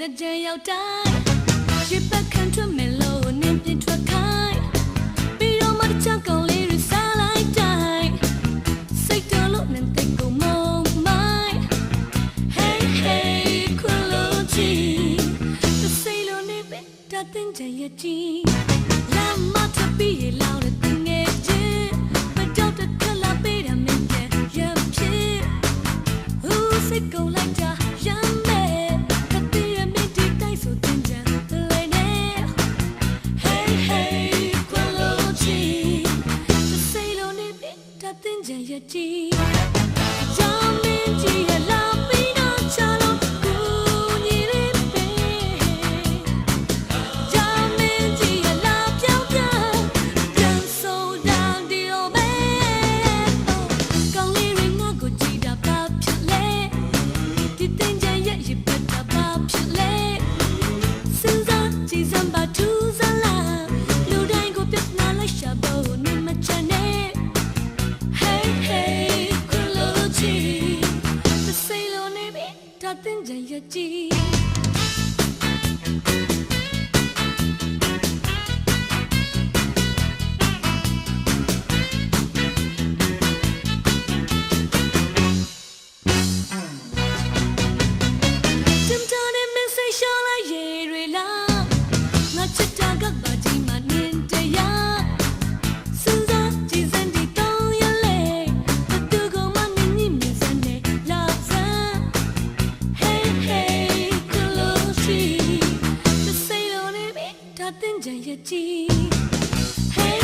တဲ့ကြံရောက်တိုင်းရစ်ပတ်ခံထွက်မယ်လို့နင်းပြထွက်ခိုင်းပြီးတော့မှတစ်ချောင်းကောင်လေးရစားလိုက်တိုင်းစိတ်တော်လို့နင်းတဲ့ကိုမုံမိုင်း Hey hey ခွန်လို့ချီတစိလို့နေပဲတတ်တဲ့ကြံရချီလမ်းမထပ်ပြီးလောင်းတဲ့ 界 your teeth. Jayachi. Hey.